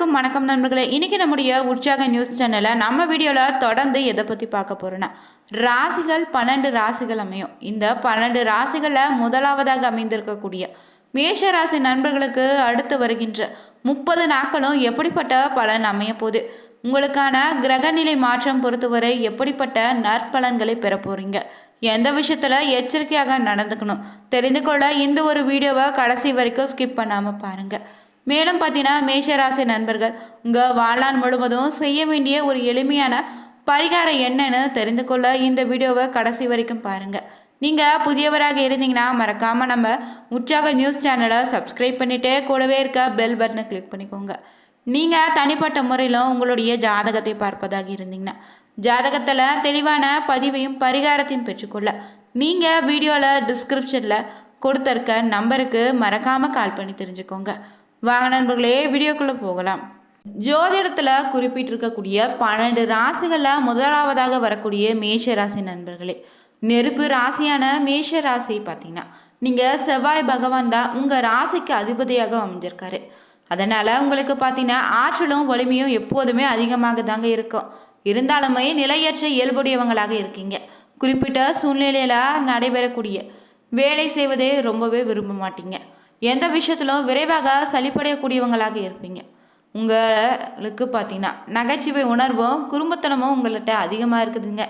அனைவருக்கும் வணக்கம் நண்பர்களே. இன்றைக்கி நம்முடைய உற்சாக நியூஸ் சேனலை நம்ம வீடியோவில் தொடர்ந்து எதை பற்றி பார்க்க போகிறோன்னா ராசிகள் பன்னெண்டு ராசிகள் அமையும். இந்த பன்னெண்டு ராசிகளில் முதலாவதாக அமைந்திருக்கக்கூடிய மேஷ ராசி நண்பர்களுக்கு அடுத்து வருகின்ற முப்பது நாட்களும் எப்படிப்பட்ட பலன் அமைய போகுது? உங்களுக்கான கிரகநிலை மாற்றம் பொறுத்தவரை எப்படிப்பட்ட நற்பலன்களை பெற போகிறீங்க எந்த விஷயத்தில் எச்சரிக்கையாக நடந்துக்கணும்? தெரிந்து கொள்ள இந்த ஒரு வீடியோவை கடைசி வரைக்கும் ஸ்கிப் பண்ணாமல் பாருங்கள் மேலும் பார்த்தீங்கன்னா மேஷராசி நண்பர்கள் உங்கள் வாழ்நாள் முழுவதும் செய்ய வேண்டிய ஒரு எளிமையான பரிகாரம் என்னன்னு தெரிந்து கொள்ள இந்த வீடியோவை கடைசி வரைக்கும் பாருங்கள் நீங்கள் புதியவராக இருந்தீங்கன்னா மறக்காமல் நம்ம உற்சாக நியூஸ் சேனலை சப்ஸ்கிரைப் பண்ணிவிட்டு கூடவே இருக்க பெல் பட்டனை கிளிக் பண்ணிக்கோங்க. நீங்கள் தனிப்பட்ட முறையிலும் உங்களுடைய ஜாதகத்தை பார்ப்பதாக இருந்தீங்கன்னா ஜாதகத்தில் தெளிவான பதிவையும் பரிகாரத்தையும் பெற்றுக்கொள்ள நீங்கள் வீடியோவில் டிஸ்கிரிப்ஷனில் கொடுத்துருக்க நம்பருக்கு மறக்காமல் கால் பண்ணி தெரிஞ்சுக்கோங்க. வாங்க நண்பர்களே வீடியோக்குள்ளே போகலாம். ஜோதிடத்தில் குறிப்பிட்டிருக்கக்கூடிய பன்னெண்டு ராசிகளில் முதலாவதாக வரக்கூடிய மேஷ ராசி நண்பர்களே நெருப்பு ராசியான மேஷ ராசி பார்த்தீங்கன்னா நீங்கள் செவ்வாய் பகவான் தான் உங்கள் ராசிக்கு அதிபதியாக அமைஞ்சிருக்காரு. அதனால் உங்களுக்கு பார்த்தீங்கன்னா ஆற்றலும் வலிமையும் எப்போதுமே அதிகமாக தாங்க இருக்கும். இருந்தாலுமே நிலையற்ற இயல்புடையவங்களாக இருக்கீங்க. குறிப்பிட்ட சூழ்நிலையில் நடைபெறக்கூடிய வேலை செய்வதே ரொம்பவே விரும்ப மாட்டீங்க. எந்த விஷயத்திலும் விரைவாக சலிப்படையக்கூடியவங்களாக இருப்பீங்க. உங்களுக்கு பார்த்தீங்கன்னா நகைச்சுவை உணர்வும் குறும்புத்தனமும் உங்கள்கிட்ட அதிகமாக இருக்குதுங்க.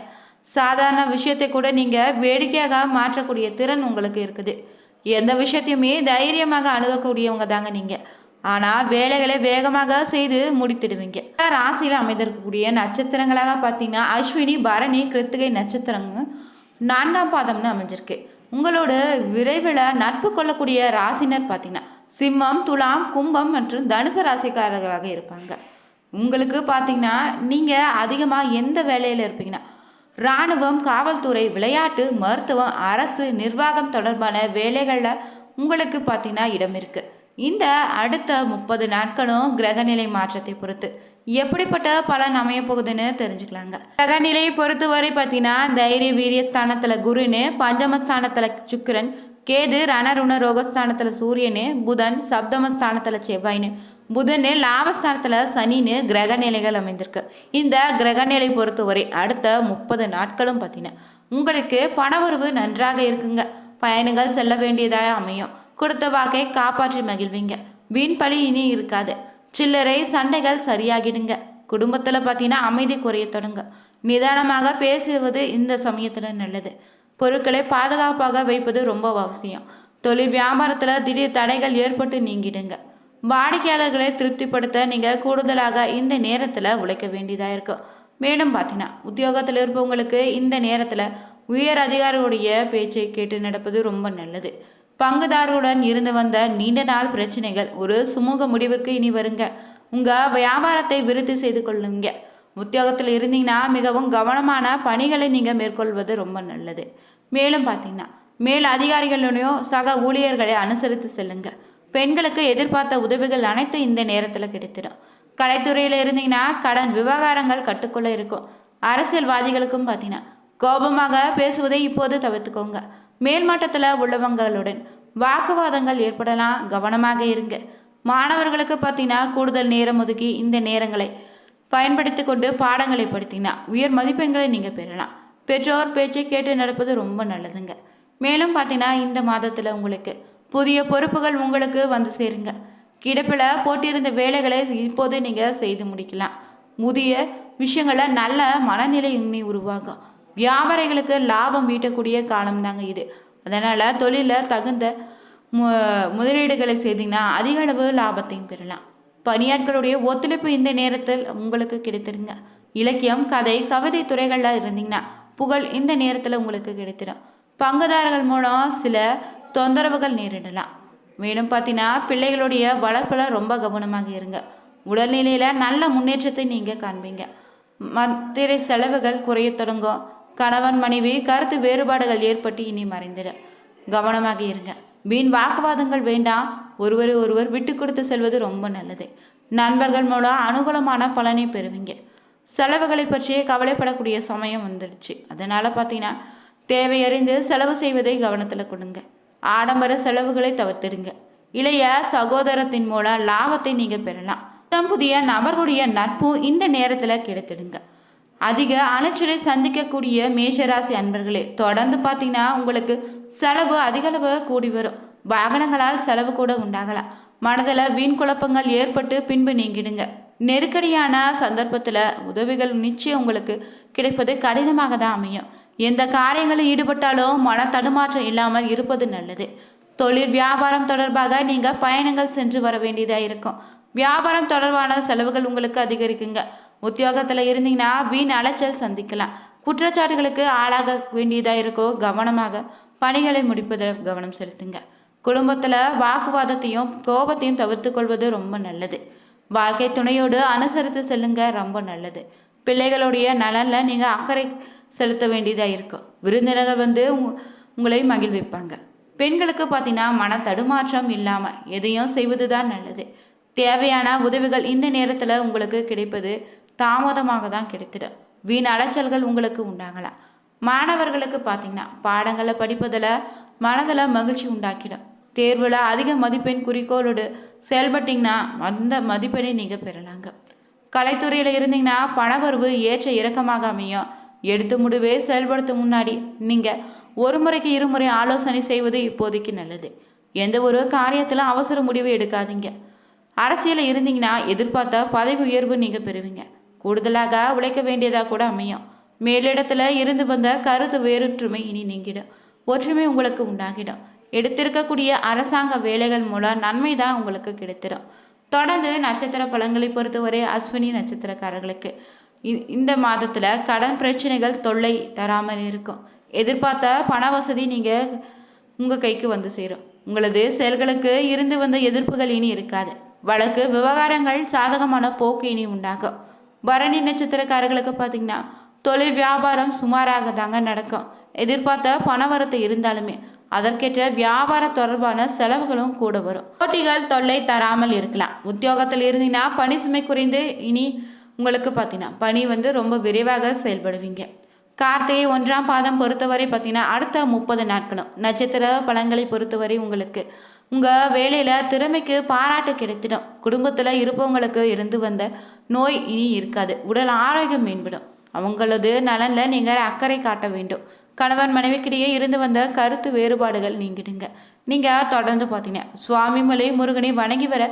சாதாரண விஷயத்தை கூட நீங்கள் வேடிக்கையாக மாற்றக்கூடிய திறன் உங்களுக்கு இருக்குது. எந்த விஷயத்தையுமே தைரியமாக அணுகக்கூடியவங்க தாங்க நீங்கள் ஆனால் வேலைகளை வேகமாக செய்து முடித்திடுவீங்க. ராசியில் அமைந்திருக்கக்கூடிய நட்சத்திரங்களாக பார்த்தீங்கன்னா அஸ்வினி பரணி கிருத்திகை நட்சத்திரங்க நான்காம் பாதம்னு அமைஞ்சிருக்கு. உங்களோட விரைவில் நட்பு கொள்ளக்கூடிய ராசினர் பார்த்தீங்கன்னா சிம்மம் துலாம் கும்பம் மற்றும் தனுசு ராசிக்காரர்களாக இருப்பாங்க. உங்களுக்கு பார்த்தீங்கன்னா நீங்கள் அதிகமாக எந்த வேலையில் இருப்பீங்கன்னா இராணுவம் காவல்துறை விளையாட்டு மருத்துவம் அரசு நிர்வாகம் தொடர்பான வேலைகளில் உங்களுக்கு பார்த்தீங்கன்னா இடம் இருக்குது இந்த அடுத்த முப்பது நாட்களும் கிரகநிலை மாற்றத்தை பொறுத்து. எப்படிப்பட்ட பலன் அமைய போகுதுன்னு தெரிஞ்சுக்கலாங்க. கிரகநிலையை பொறுத்தவரை பார்த்தீங்கன்னா தைரிய வீரிய ஸ்தானத்தில் குருன்னு பஞ்சமஸ்தானத்தில் சுக்கரன் கேது ரணருண ரோகஸ்தானத்தில் சூரியனு புதன் சப்தமஸ்தானத்தில் செவ்வாயின்னு. புதனு லாபஸ்தானத்தில் சனின்னு கிரக நிலைகள் அமைந்திருக்கு. இந்த கிரகநிலை பொறுத்தவரை அடுத்த முப்பது நாட்களும் பார்த்தீங்கன்னா உங்களுக்கு பணவரவு நன்றாக இருக்குங்க. பயணங்கள் செல்ல வேண்டியதாக அமையும். கொடுத்த வாக்கை காப்பாற்றி மகிழ்வீங்க. வீண் பழி இனி இருக்காது. சில்லறை சண்டைகள் சரியாகிடுங்க. குடும்பத்தில் பார்த்தீங்கன்னா அமைதி குறைய தொடங்க. நிதானமாக பேசுவது இந்த சமயத்தில் நல்லது. பொருட்களை பாதுகாப்பாக வைப்பது ரொம்ப அவசியம். தொழில் வியாபாரத்தில் திடீர் தடைகள் ஏற்பட்டு நீங்கிடுங்க. வாடிக்கையாளர்களை திருப்திப்படுத்த நீங்கள் கூடுதலாக இந்த நேரத்தில் உழைக்க வேண்டியதாக இருக்கும் மேலும் பார்த்தீங்கன்னா உத்தியோகத்தில் இருப்பவங்களுக்கு இந்த நேரத்தில் உயர் அதிகாரியுடைய பேச்சை கேட்டு நடப்பது ரொம்ப நல்லது. பங்குதாரருடன் இருந்து வந்த நீண்ட நாள் பிரச்சனைகள் ஒரு சுமூக முடிவிற்கு இனி வருங்க. உங்கள் வியாபாரத்தை விருத்தி செய்து கொள்ளுங்க. உத்தியோகத்தில் இருந்தீங்கன்னா மிகவும் கவனமான பணிகளை நீங்கள் மேற்கொள்வது ரொம்ப நல்லது. மேலும் பார்த்தீங்கன்னா மேல் அதிகாரிகளுடையும் சக ஊழியர்களை அனுசரித்து செல்லுங்க. பெண்களுக்கு எதிர்பார்த்த உதவிகள் அனைத்தும் இந்த நேரத்தில் கிடைத்திடும். கலைத்துறையில் இருந்தீங்கன்னா கடன் விவகாரங்கள் கட்டுக்குள்ளே இருக்கும். அரசியல்வாதிகளுக்கும் பார்த்தீங்கன்னா கோபமாக பேசுவதை இப்போது தவிர்த்துக்கோங்க. மேல்மட்டத்தில் உள்ளவங்களுடன் வாக்குவாதங்கள் ஏற்படலாம் கவனமாக இருங்க. மாணவர்களுக்கு பார்த்தீங்கன்னா கூடுதல் நேரம் ஒதுக்கி இந்த நேரங்களை பயன்படுத்தி கொண்டு பாடங்களை படுத்திங்கன்னா உயர் மதிப்பெண்களை நீங்கள் பெறலாம். பெற்றோர் பேச்சை கேட்டு நடப்பது ரொம்ப நல்லதுங்க. மேலும் பார்த்தீங்கன்னா இந்த மாதத்தில் உங்களுக்கு புதிய பொறுப்புகள் உங்களுக்கு வந்து சேருங்க. கிடப்பில் போட்டியிருந்த வேலைகளை இப்போது நீங்கள் செய்து முடிக்கலாம். புதிய விஷயங்கள நல்ல மனநிலை இன்னி உருவாகும். வியாபாரிகளுக்கு லாபம் ஈட்டக்கூடிய காலம் தாங்க இது. அதனால் தொழிலில் தகுந்த மு முதலீடுகளை செய்தீங்கன்னா அதிக அளவு லாபத்தையும் பெறலாம். பணியாட்களுடைய ஒத்துழைப்பு இந்த நேரத்தில் உங்களுக்கு கிடைத்திருங்க. இலக்கியம் கதை கவிதை துறைகளில் இருந்தீங்கன்னா புகழ் இந்த நேரத்தில் உங்களுக்கு கிடைத்திடும். பங்குதாரர்கள் மூலம் சில தொந்தரவுகள் நேரிடலாம். மேலும் பார்த்தீங்கன்னா பிள்ளைகளுடைய வளர்ப்பில் ரொம்ப கவனமாக இருங்க. உடல்நிலையில் நல்ல முன்னேற்றத்தை நீங்கள் காண்பீங்க. மத்திரை செலவுகள் குறைய தொடங்கும். கணவன் மனைவி கருத்து வேறுபாடுகள் ஏற்பட்டு இனி மறைந்திட. கவனமாக இருங்க. வீண் வாக்குவாதங்கள் வேண்டாம். ஒருவர் ஒருவர் விட்டு கொடுத்து செல்வது ரொம்ப நல்லது. நண்பர்கள் மூலம் அனுகூலமான பலனை பெறுவீங்க. செலவுகளை பற்றி கவலைப்படக்கூடிய சமயம் வந்துடுச்சு. அதனால் பார்த்தீங்கன்னா தேவையறிந்து செலவு செய்வதை கவனத்தில் கொடுங்க. ஆடம்பர செலவுகளை தவிர்த்திடுங்க. இளைய சகோதரத்தின் மூலம் லாபத்தை நீங்கள் பெறலாம். புதிய நபர்களுடைய நட்பு இந்த நேரத்தில் கிடைத்திடுங்க. அதிக அலைச்சலை சந்திக்கக்கூடிய மேஷராசி அன்பர்களே தொடர்ந்து பார்த்தீங்கன்னா உங்களுக்கு செலவு அதிகளவு கூடி வரும். வாகனங்களால் செலவு கூட உண்டாகலாம். மனதில் வீண் குழப்பங்கள் ஏற்பட்டு பின்பு நீங்கிடுங்க. நெருக்கடியான சந்தர்ப்பத்தில் உதவிகள் நிச்சயம் உங்களுக்கு கிடைப்பது கடினமாக தான் அமையும். எந்த காரியங்களில் ஈடுபட்டாலும் மன தடுமாற்றம் இல்லாமல் இருப்பது நல்லது. தொழில் வியாபாரம் தொடர்பாக நீங்கள் பயணங்கள் சென்று வர வேண்டியதாக இருக்கும். வியாபாரம் தொடர்பான செலவுகள் உங்களுக்கு அதிகரிக்குங்க. உத்தியோகத்தில் இருந்தீங்கன்னா வீண் அலைச்சல் சந்திக்கலாம். குற்றச்சாட்டுகளுக்கு ஆளாக வேண்டியதாக இருக்கோ கவனமாக பணிகளை முடிப்பதில் கவனம் செலுத்துங்க. குடும்பத்தில் வாக்குவாதத்தையும் கோபத்தையும் தவிர்த்து கொள்வது ரொம்ப நல்லது. வாழ்க்கை துணையோடு அனுசரித்து செல்லுங்க ரொம்ப நல்லது. பிள்ளைகளுடைய நலனில் நீங்கள் அக்கறை செலுத்த வேண்டியதாக இருக்கும் விருந்தினர்கள் வந்து உங்க- உங்களை மகிழ்விப்பாங்க. பெண்களுக்கு பார்த்தீங்கன்னா மன தடுமாற்றம் இல்லாமல் எதையும் செய்வது தான் நல்லது. தேவையான உதவிகள் இந்த நேரத்தில் உங்களுக்கு கிடைப்பது தாமதமாக தான் கிடைத்திடும் வீண் அலைச்சல்கள் உங்களுக்கு உண்டாகலாம் மாணவர்களுக்கு பார்த்தீங்கன்னா பாடங்களை படிப்பதில் மனதில் மகிழ்ச்சி உண்டாக்கிடும் தேர்வில் அதிக மதிப்பெண் குறிக்கோளோடு செயல்பட்டிங்கன்னா அந்த மதிப்பெண்ணை நீங்கள் பெறலாங்க. கலைத்துறையில் இருந்தீங்கன்னா பணவரவு ஏற்ற இறக்கமாக அமையும். எடுத்து முடிவே செயல்படுத்தும் முன்னாடி நீங்கள் ஒரு முறைக்கு இருமுறை ஆலோசனை செய்வது இப்போதைக்கு நல்லது. எந்த ஒரு காரியத்திலும் அவசர முடிவு எடுக்காதீங்க. அரசியலில் இருந்தீங்கன்னா எதிர்பார்த்த பதவி உயர்வு நீங்கள் பெறுவீங்க. கூடுதலாக உழைக்க வேண்டியதாக கூட அமையும். மேலிடத்துல இருந்து வந்த கருத்து வேறுற்றுமை இனி நீங்கிடும். ஒற்றுமை உங்களுக்கு உண்டாகிடும். எடுத்திருக்கக்கூடிய அரசாங்க வேலைகள் மூலம் நன்மை தான் உங்களுக்கு கிடைத்திடும். தொடர்ந்து நட்சத்திர பலன்களை பொறுத்தவரை அஸ்வினி நட்சத்திரக்காரர்களுக்கு. இ- இந்த மாதத்தில் கடன் பிரச்சனைகள் தொல்லை தராமல் இருக்கும். எதிர்பார்த்த பண வசதி நீங்கள் உங்கள் கைக்கு வந்து சேரும். உங்களது செயல்களுக்கு இருந்து வந்த எதிர்ப்புகள் இனி இருக்காது. வழக்கு விவகாரங்கள் சாதகமான போக்கு இனி உண்டாகும். பரணி நட்சத்திரக்காரர்களுக்கு பார்த்தீங்கன்னா தொழில் வியாபாரம் சுமாராக தாங்க நடக்கும். எதிர்பார்த்த பணவரத்து இருந்தாலுமே அதற்கேற்ற வியாபார தொடர்பான செலவுகளும் கூட வரும். போட்டிகள் தொல்லை தராமல் இருக்கலாம். உத்தியோகத்தில் இருந்தீங்கன்னா பணி சுமை குறைந்து இனி உங்களுக்கு பார்த்தீங்கன்னா பணி வந்து ரொம்ப விரைவாக செயல்படுவீங்க. கார்த்திகை ஒன்றாம் பாதம் பொறுத்தவரை பார்த்தீங்கன்னா அடுத்த முப்பது நாட்களும் நட்சத்திர பலன்களை பொறுத்தவரை உங்களுக்கு உங்கள் வேலையில் திறமைக்கு பாராட்டு கிடைத்திடும். குடும்பத்தில் இருப்பவங்களுக்கு இருந்து வந்த நோய் இனி இருக்காது. உடல் ஆரோக்கியம் மேம்படும். அவங்களது நலனில் நீங்கள் அக்கறை காட்ட வேண்டும். கணவன் மனைவிக்கிடையே இருந்து வந்த கருத்து வேறுபாடுகள் நீங்கிடுங்க. நீங்கள் தொடர்ந்து பார்த்தீங்கன்னா சுவாமிமலை முருகனை வணங்கி வர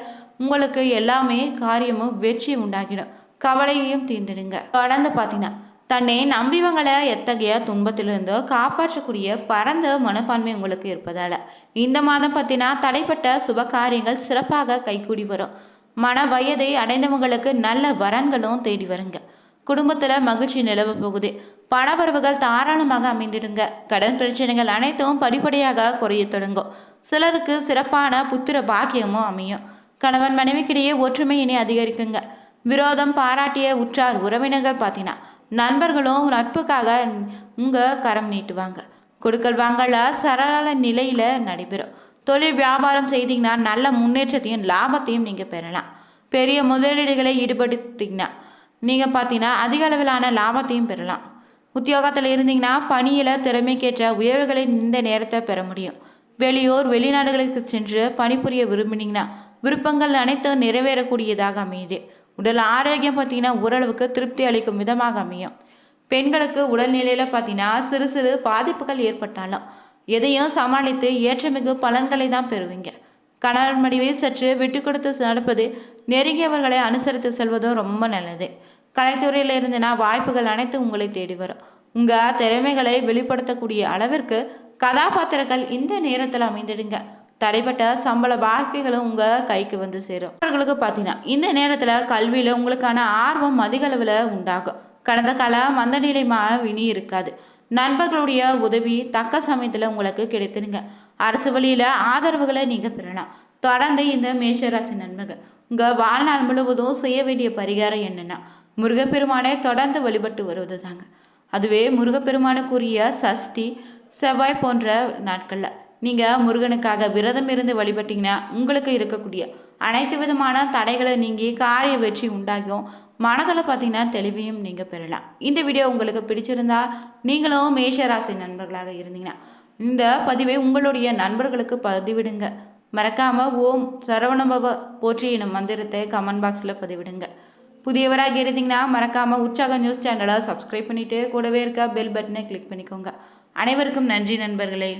உங்களுக்கு எல்லாமே காரியமும் வெற்றி உண்டாகிடும். கவலையையும் தீர்ந்துடுங்க. தொடர்ந்து பார்த்தீங்கன்னா தன்னை நம்பிவங்களை எத்தகைய துன்பத்திலிருந்து காப்பாற்றக்கூடிய பரந்த மனப்பான்மை உங்களுக்கு இருப்பதால். இந்த மாதம் பார்த்தினா தடைப்பட்ட சுப காரியங்கள் சிறப்பாக கைகூடி வரும். மன வயதை அடைந்தவங்களுக்கு நல்ல வரன்களும் தேடி வருங்க. குடும்பத்தில் மகிழ்ச்சி நிலவ போகுது. பணவரவுகள் தாராளமாக அமைந்திடுங்க. கடன் பிரச்சனைகள் அனைத்தும் படிப்படியாக குறைய தொடங்கும். சிலருக்கு சிறப்பான புத்திர பாக்கியமும் அமையும். கணவன் மனைவிக்கிடையே ஒற்றுமை இனி அதிகரிக்குங்க. விரோதம் பாராட்டிய உற்றார் உறவினர்கள் பார்த்தீங்கன்னா நண்பர்களும் நட்புக்காக உங்கள் கரம் நீட்டுவாங்க. கொடுக்கல் வாங்கல சரள நிலையில் நடைபெறும். தொழில் வியாபாரம் செய்தீங்கன்னா நல்ல முன்னேற்றத்தையும் லாபத்தையும் நீங்கள் பெறலாம். பெரிய முதலீடுகளை ஈடுபடுத்திங்கன்னா நீங்கள் பார்த்தீங்கன்னா அதிக அளவிலான லாபத்தையும் பெறலாம். உத்தியோகத்தில் இருந்தீங்கன்னா பணியில் திறமைக்கேற்ற உயர்வுகளை இந்த நேரத்தை பெற முடியும். வெளியூர் வெளிநாடுகளுக்கு சென்று பணிபுரிய விரும்பினீங்கன்னா விருப்பங்கள் அனைத்தும் நிறைவேறக்கூடியதாக அமையுது. உடல் ஆரோக்கியம் பார்த்தீங்கன்னா ஓரளவுக்கு திருப்தி அளிக்கும் விதமாக அமையும். பெண்களுக்கு உடல்நிலையில் பார்த்தீங்கன்னா சிறு சிறு பாதிப்புகள் ஏற்பட்டாலும் எதையும் சமாளித்து ஏற்றமிகு பலன்களை தான் பெறுவீங்க. கணவன் மடிவை சற்று விட்டு கொடுத்து நடப்பது நெருங்கியவர்களை அனுசரித்து செல்வதும் ரொம்ப நல்லது. கலைத்துறையில் இருந்துனா வாய்ப்புகள் அனைத்தும் உங்களை தேடி வரும். உங்கள் திறமைகளை வெளிப்படுத்தக்கூடிய அளவிற்கு கதாபாத்திரங்கள் இந்த நேரத்தில் அமைந்திடுங்க. தடைப்பட்ட சம்பள பாக்கிகளும் உங்கள் கைக்கு வந்து சேரும். அவர்களுக்கு பார்த்தீங்கன்னா இந்த நேரத்தில் கல்வியில் உங்களுக்கான ஆர்வம் அதிக அளவில் உண்டாகும். கடந்த கால மந்தநிலை வினி இருக்காது. நண்பர்களுடைய உதவி தக்க சமயத்தில் உங்களுக்கு கிடைத்துடுங்க. அரசு வழியில் ஆதரவுகளை நீங்கள் பெறலாம். தொடர்ந்து இந்த மேஷராசி நண்பர்கள் உங்கள் வாழ்நாள் முழுவதும் செய்ய வேண்டிய பரிகாரம் என்னென்னா முருகப்பெருமானை தொடர்ந்து வழிபட்டு வருவது தாங்க அதுவே முருகப்பெருமானுக்குரிய சஷ்டி செவ்வாய் போன்ற நாட்களில் நீங்கள் முருகனுக்காக விரதம் இருந்து வழிபட்டீங்கன்னா உங்களுக்கு இருக்கக்கூடிய அனைத்து விதமான தடைகளை நீங்கி காரிய வெற்றி உண்டாகும். மனதில் பார்த்தீங்கன்னா தெளிவையும் நீங்கள் பெறலாம். இந்த வீடியோ உங்களுக்கு பிடிச்சிருந்தா நீங்களும் மேஷராசி நண்பர்களாக இருந்தீங்கன்னா இந்த பதிவை உங்களுடைய நண்பர்களுக்கு பதிவிடுங்க. மறக்காமல் ஓம் சரவணபவ போற்றி எனும் மந்திரத்தை கமெண்ட் பாக்ஸில் பதிவிடுங்க. புதியவராக இருந்தீங்கன்னா மறக்காமல் உற்சாக நியூஸ் சேனலை சப்ஸ்கிரைப் பண்ணிவிட்டு கூடவே இருக்க பெல் பட்டனை கிளிக் பண்ணிக்கோங்க. அனைவருக்கும் நன்றி நண்பர்களே.